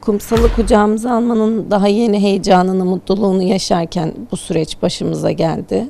Kumsalı kucağımıza almanın daha yeni heyecanını, mutluluğunu yaşarken bu süreç başımıza geldi.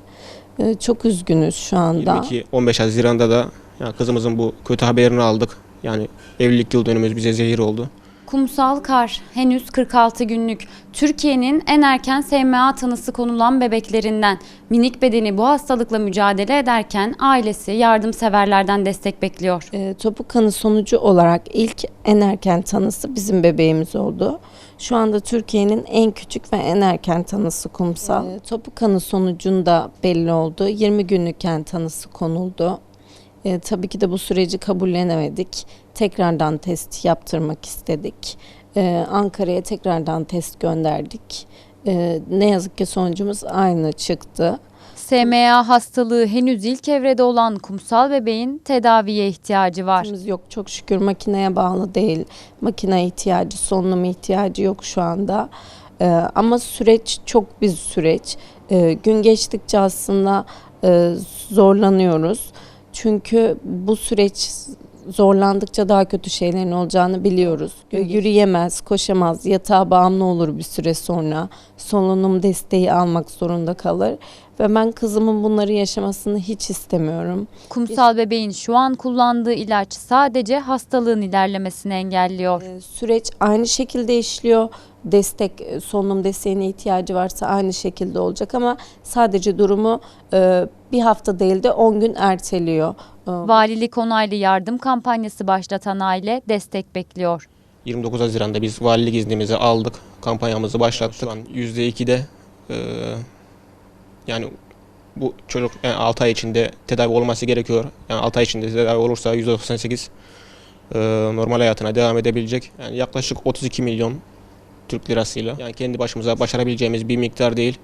Ee, Çok üzgünüz şu anda. 22 15 Haziran'da da ya kızımızın bu kötü haberini aldık. Yani evlilik yıl dönümümüz bize zehir oldu. Kumsal Kar henüz 46 günlük. Türkiye'nin en erken SMA tanısı konulan bebeklerinden. Minik bedeni bu hastalıkla mücadele ederken ailesi yardımseverlerden destek bekliyor. Ee, Topuk kanı sonucu olarak ilk en erken tanısı bizim bebeğimiz oldu. Şu anda Türkiye'nin en küçük ve en erken tanısı kumsal. Ee, Topuk kanı sonucunda belli oldu. 20 günlükken tanısı konuldu. Ee, tabii ki de bu süreci kabullenemedik. Tekrardan test yaptırmak istedik. Ee, Ankara'ya tekrardan test gönderdik. Ee, ne yazık ki sonucumuz aynı çıktı. SMA hastalığı henüz ilk evrede olan kumsal bebeğin tedaviye ihtiyacı var. Yok çok şükür makineye bağlı değil. Makine ihtiyacı, solunum ihtiyacı yok şu anda. Ee, ama süreç çok bir süreç. Ee, gün geçtikçe aslında e, zorlanıyoruz. Çünkü bu süreç zorlandıkça daha kötü şeylerin olacağını biliyoruz. Yürüyemez, koşamaz, yatağa bağımlı olur bir süre sonra. Solunum desteği almak zorunda kalır. Ve ben kızımın bunları yaşamasını hiç istemiyorum. Kumsal bebeğin şu an kullandığı ilaç sadece hastalığın ilerlemesini engelliyor. Ee, Süreç aynı şekilde işliyor. Destek, e, solunum desteğine ihtiyacı varsa aynı şekilde olacak ama sadece durumu e, bir hafta değil de 10 gün erteliyor. Ee, Valilik onaylı yardım kampanyası başlatan aile destek bekliyor. 29 Haziran'da biz valilik iznimizi aldık. Kampanyamızı başlattık. Şu an %2'de e, yani bu çocuk yani 6 ay içinde tedavi olması gerekiyor. Yani 6 ay içinde tedavi olursa %98 e, normal hayatına devam edebilecek. Yani yaklaşık 32 milyon Türk lirasıyla. Yani kendi başımıza başarabileceğimiz bir miktar değil.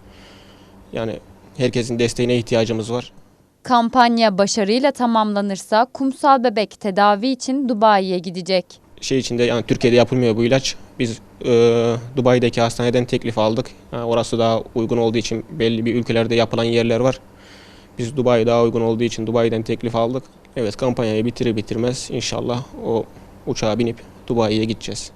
Yani herkesin desteğine ihtiyacımız var. Kampanya başarıyla tamamlanırsa kumsal bebek tedavi için Dubai'ye gidecek. Şey içinde yani Türkiye'de yapılmıyor bu ilaç. Biz e, Dubai'deki hastaneden teklif aldık. Yani orası daha uygun olduğu için belli bir ülkelerde yapılan yerler var. Biz Dubai daha uygun olduğu için Dubai'den teklif aldık. Evet kampanyayı bitirir bitirmez inşallah o uçağa binip Dubai'ye gideceğiz.